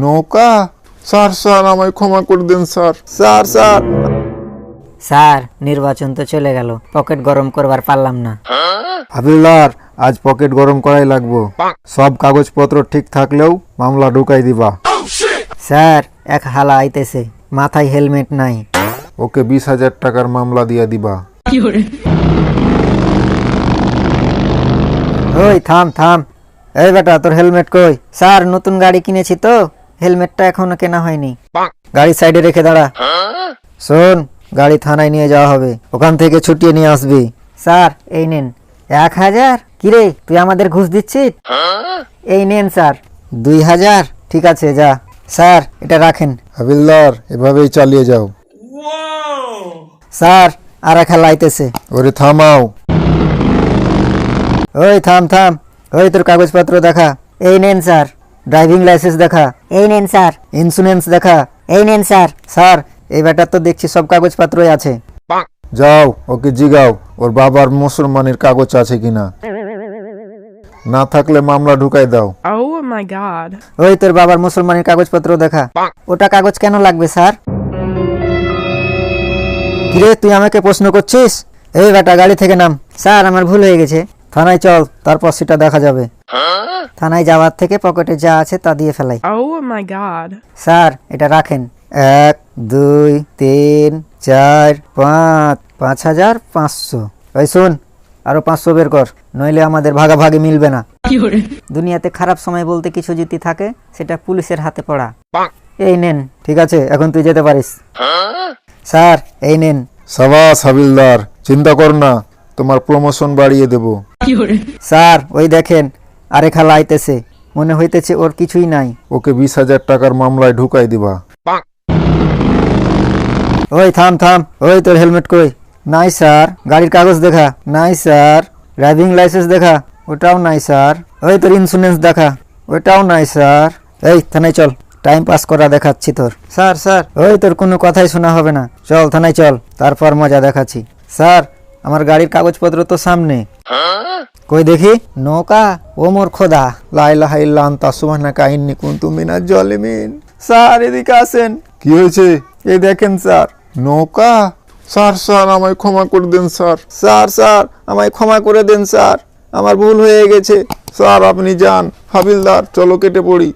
নৌকা? Sir sir আমায় ক্ষমা করে দেন স্যার। Sir sir. স্যার নির্বাচন তো চলে গেল। পকেট গরম করবার পারলাম না। হাবিলদার আজ পকেট গরম করাই লাগবো। সব কাগজপত্র ঠিক থাকলেও মামলা ঢুকাই দিবা। স্যার এক হালা আইতেছে। মাথায় হেলমেট নাই। ওকে বিশ হাজার টাকার মামলা দিয়া দিবা। ওই থাম থাম। এই বেটা তোর হেলমেট কই? স্যার নতুন গাড়ি কিনেছি তো। হেলমেটটা এখনও কেনা হয়নি। গাড়ি সাইডে রেখে দাঁড়া। শোন গাড়ি থানায় নিয়ে যাওয়া হবে। ওখান থেকে ছুটিয়ে নিয়ে আসবি। স্যার এই নেন। এক হাজার? কিরে তুই আমাদের ঘুষ দিচ্ছিস? এই নেন স্যার। দুই হাজার? ঠিক আছে যা। স্যার এটা রাখেন। হাবিলদার এভাবেই চালিয়ে যাও। স্যার আর এক হালা আইতেছে ওরে থামাও। ওই থাম থাম। ওই তোর কাগজপত্র দেখা। এই নেন স্যার। ড্রাইভিং লাইসেন্স দেখা। এই নেন স্যার। ইন্স্যুরেন্স দেখা। এই নেন স্যার। স্যার এই ব্যাটার তো দেখছি সব কাগজপত্রই আছে। যাও ওকে জিগাও। ওর বাবার মুসলমানের কাগজ আছে কিনা? না থাকলে মামলা ঢুকাই দাও। Oh my god. ওই তোর বাবার মুসলমানের কাগজপত্র দেখা। ওটা কাগজ কেন লাগবে স্যার? কিরে তুই আমাকে প্রশ্ন করছিস? এই বেটা গাড়ি থেকে নাম। স্যার আমার ভুল হয়ে গেছে। থানায় চল তারপর সেটা দেখা যাবে। থানায় যাওয়ার থেকে পকেটে যা আছে তা দিয়ে ফেলাই। Oh. স্যার এটা রাখেন। এক দুই তিন চার পাঁচ পাঁচ হাজার পাঁচশো। ওই শুন আরও পাঁচশো বের কর নইলে আমাদের ভাগাভাগি মিলবে না। দুনিয়াতে খারাপ সময় বলতে কিছু যদি থাকে সেটা পুলিশের হাতে পড়া। এই নেন ঠিক আছে এখন তুই যেতে পারিস। স্যার এই নেন। সাবাস হাবিলদার চিন্তা কর না। তোমার প্রমোশন বাড়িয়ে দেব। স্যার ওই দেখেন আরে খালা আইতেছে। মনে হইতেছে ওর কিছুই নাই। ওকে বিশ হাজার টাকার মামলায় ঢুকাই দিবা। ওই থাম থাম ওই তোর হেলমেট কই? নাই স্যার। গাড়ির কাগজ দেখা। নাই স্যার। ড্রাইভিং লাইসেন্স দেখা। ওটাও নাই স্যার। ওই তোর ইন্স্যুরেন্স দেখা। ওটাও নাই স্যার। এই থানায় চল। টাইম পাস করা দেখাচ্ছি তোর। Sir sir. ওই তোর কোনো কথাই শোনা হবে না। চল থানায় চল। তারপর মজা দেখাচ্ছি। স্যার আমার গাড়ির কাগজপত্র তো সামনে। কই দেখি? নৌকা? ও মোর খোদা। লাইলাহা ইল্লা আনতা সুবহানাকা ইন্নী কুনতু মিনাজ জালিমিন। স্যার এদিকে আসেন। কি হয়েছে? এই দেখেন স্যার। নৌকা? স্যার স্যার আমায় ক্ষমা করে দেন স্যার। স্যার স্যার আমায় ক্ষমা করে দেন স্যার। আমার ভুল হয়ে গেছে। স্যার আপনি যান। হাবিলদার চলো কেটে পড়ি।